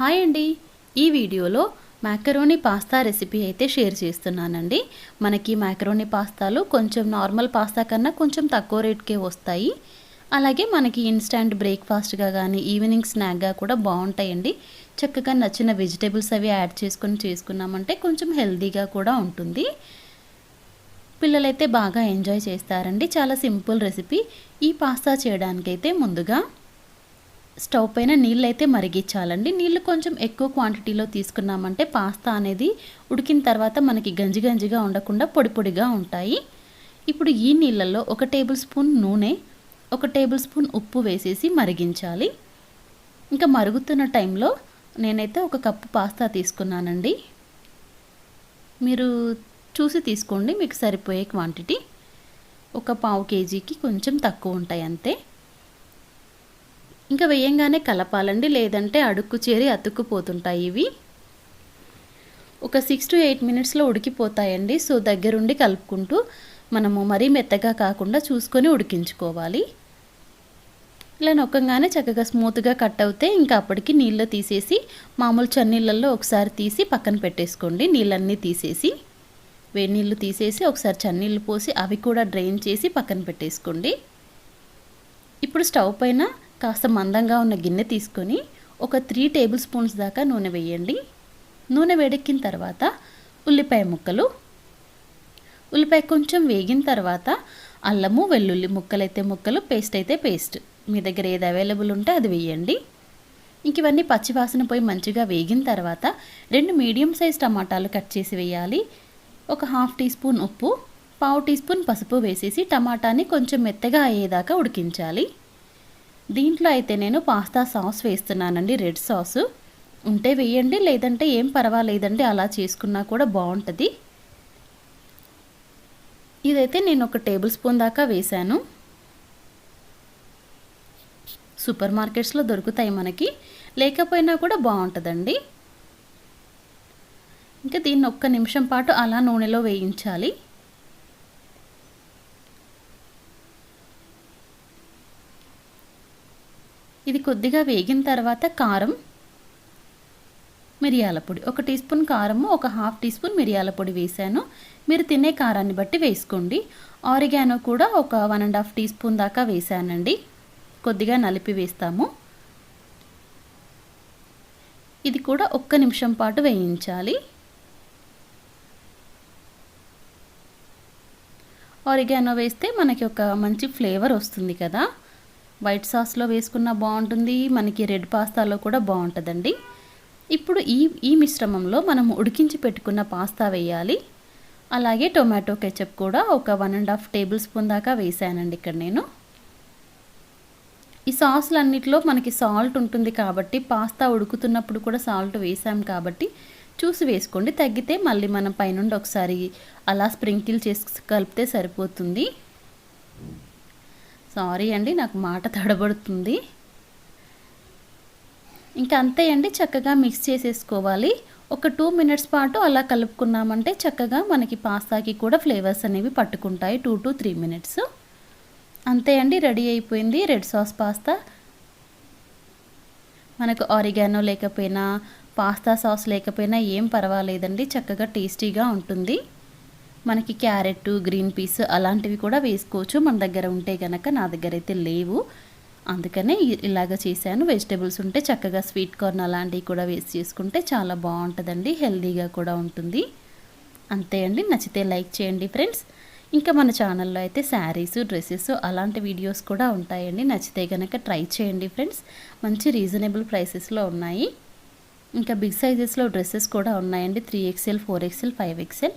Hi అండి. ఈ వీడియోలో మ్యాకరోనీ పాస్తా రెసిపీ అయితే షేర్ చేస్తున్నానండి. మనకి మ్యాకరోనీ పాస్తాలు కొంచెం నార్మల్ పాస్తా కన్నా కొంచెం తక్కువ రేట్కే వస్తాయి. అలాగే మనకి ఇన్స్టాంట్ బ్రేక్ఫాస్ట్గా కానీ ఈవినింగ్ స్నాక్గా కూడా బాగుంటాయండి. చక్కగా నచ్చిన వెజిటేబుల్స్ అవి యాడ్ చేసుకొని చేసుకున్నామంటే కొంచెం హెల్తీగా కూడా ఉంటుంది. పిల్లలైతే బాగా ఎంజాయ్ చేస్తారండి. చాలా సింపుల్ రెసిపీ ఈ పాస్తా చేయడానికైతే ముందుగా స్టవ్ పైన నీళ్ళు అయితే మరిగించాలండి. నీళ్ళు కొంచెం ఎక్కువ క్వాంటిటీలో తీసుకున్నామంటే పాస్తా అనేది ఉడికిన తర్వాత మనకి గంజి గంజిగా ఉండకుండా పొడి పొడిగా ఉంటాయి. ఇప్పుడు ఈ నీళ్ళల్లో ఒక టేబుల్ స్పూన్ నూనె ఒక టేబుల్ స్పూన్ ఉప్పు వేసేసి మరిగించాలి. ఇంకా మరుగుతున్న టైంలో నేనైతే ఒక కప్పు పాస్తా తీసుకున్నానండి. మీరు చూసి తీసుకోండి మీకు సరిపోయే క్వాంటిటీ. ఒక పావు కేజీకి కొంచెం తక్కువ ఉంటాయి అంతే. ఇంకా వేయంగానే కలపాలండి లేదంటే అడుక్కు చేరి అతుక్కుపోతుంటాయి ఇవి. ఒక సిక్స్ టు ఎయిట్ మినిట్స్లో ఉడికిపోతాయండి సో దగ్గరుండి కలుపుకుంటూ మనము మరీ మెత్తగా కాకుండా చూసుకొని ఉడికించుకోవాలి. ఇలా నొక్కగానే చక్కగా స్మూత్గా కట్ అవుతే ఇంకా అప్పటికి నీళ్ళు తీసేసి మామూలు చన్నీళ్ళల్లో ఒకసారి తీసి పక్కన పెట్టేసుకోండి నీళ్ళన్నీ తీసేసి. వేడి నీళ్ళు తీసేసి ఒకసారి చన్నీళ్ళు పోసి అవి కూడా డ్రైన్ చేసి పక్కన పెట్టేసుకోండి. ఇప్పుడు స్టవ్ పైన కాస్త మందంగా ఉన్న గిన్నె తీసుకొని ఒక త్రీ టేబుల్ స్పూన్స్ దాకా నూనె వేయండి. నూనె వేడెక్కిన తర్వాత ఉల్లిపాయ ముక్కలు. ఉల్లిపాయ కొంచెం వేగిన తర్వాత అల్లము వెల్లుల్లి ముక్కలైతే ముక్కలు పేస్ట్ అయితే పేస్ట్. మీ దగ్గర ఏది అవైలబుల్ ఉంటే అది వేయండి. ఇంక ఇవన్నీ పచ్చివాసన పోయి మంచిగా వేగిన తర్వాత రెండు మీడియం సైజ్ టమాటాలు కట్ చేసి వేయాలి. ఒక హాఫ్ టీ స్పూన్ ఉప్పు పావు టీ స్పూన్ పసుపు వేసేసి టమాటాని కొంచెం మెత్తగా అయ్యేదాకా ఉడికించాలి. దీంట్లో అయితే నేను పాస్తా సాస్ వేస్తున్నానండి రెడ్ సాసు. ఉంటే వేయండి లేదంటే ఏం పర్వాలేదండి అలా చేసుకున్నా కూడా బాగుంటుంది. ఇదైతే నేను ఒక టేబుల్ స్పూన్ దాకా వేశాను. సూపర్ మార్కెట్స్లో దొరుకుతాయి మనకి లేకపోయినా కూడా బాగుంటుందండి. ఇంకా దీన్ని ఒక్క నిమిషం పాటు అలా నూనెలో వేయించాలి. ఇది కొద్దిగా వేగిన తర్వాత కారం మిరియాల పొడి. ఒక టీ స్పూన్ కారము ఒక హాఫ్ టీ స్పూన్ మిరియాల పొడి వేసాను మీరు తినే కారాన్ని బట్టి వేసుకోండి. ఆరిగానో కూడా ఒక one and half teaspoon దాకా వేసానండి కొద్దిగా నలిపి వేస్తాము. ఇది కూడా ఒక్క నిమిషం పాటు వేయించాలి. ఆరిగానో వేస్తే మనకి ఒక మంచి ఫ్లేవర్ వస్తుంది కదా. వైట్ సాస్లో వేసుకున్న బాగుంటుంది. మనకి రెడ్ పాస్తాలో కూడా బాగుంటుందండి. ఇప్పుడు ఈ ఈ మిశ్రమంలో మనం ఉడికించి పెట్టుకున్న పాస్తా వేయాలి. అలాగే టొమాటో కెచప్ కూడా ఒక one and half tablespoon దాకా వేసానండి ఇక్కడ నేను. ఈ సాసులన్నిటిలో మనకి సాల్ట్ ఉంటుంది కాబట్టి పాస్తా ఉడుకుతున్నప్పుడు కూడా సాల్ట్ వేసాం కాబట్టి చూసి వేసుకోండి. తగ్గితే మళ్ళీ మనం పైనుండి ఒకసారి అలా స్ప్రింకిల్ చేసి కలిపితే సరిపోతుంది. సారీ అండి నాకు మాట తడబడుతుంది. ఇంకా అంతే అండి చక్కగా మిక్స్ చేసేసుకోవాలి. ఒక టూ మినిట్స్ పాటు అలా కలుపుకున్నామంటే చక్కగా మనకి పాస్తాకి కూడా ఫ్లేవర్స్ అనేవి పట్టుకుంటాయి టూ టు త్రీ మినిట్స్ అంతే అండి రెడీ అయిపోయింది రెడ్ సాస్ పాస్తా. మనకు ఆరిగానో లేకపోయినా పాస్తా సాస్ లేకపోయినా ఏం పర్వాలేదండి చక్కగా టేస్టీగా ఉంటుంది. మనకి క్యారెట్ గ్రీన్ పీస్ అలాంటివి కూడా వేసుకోవచ్చు. మన దగ్గర ఉంటే కనుక నా దగ్గర అయితే లేవు. అందుకనే ఇలాగ చేశాను. వెజిటేబుల్స్ ఉంటే చక్కగా స్వీట్ కార్న్ అలాంటివి కూడా వేసి చేసుకుంటే చాలా బాగుంటుందండి. హెల్తీగా కూడా ఉంటుంది. అంతే అండి. నచ్చితే లైక్ చేయండి ఫ్రెండ్స్. ఇంకా మన ఛానల్లో అయితే శారీస్ డ్రెస్సెస్ అలాంటి వీడియోస్ కూడా ఉంటాయండి. నచ్చితే కనుక ట్రై చేయండి ఫ్రెండ్స్. మంచి రీజనబుల్ ప్రైసెస్లో ఉన్నాయి. ఇంకా బిగ్ సైజెస్లో డ్రెస్సెస్ కూడా ఉన్నాయండి. Three XL four XL five XL.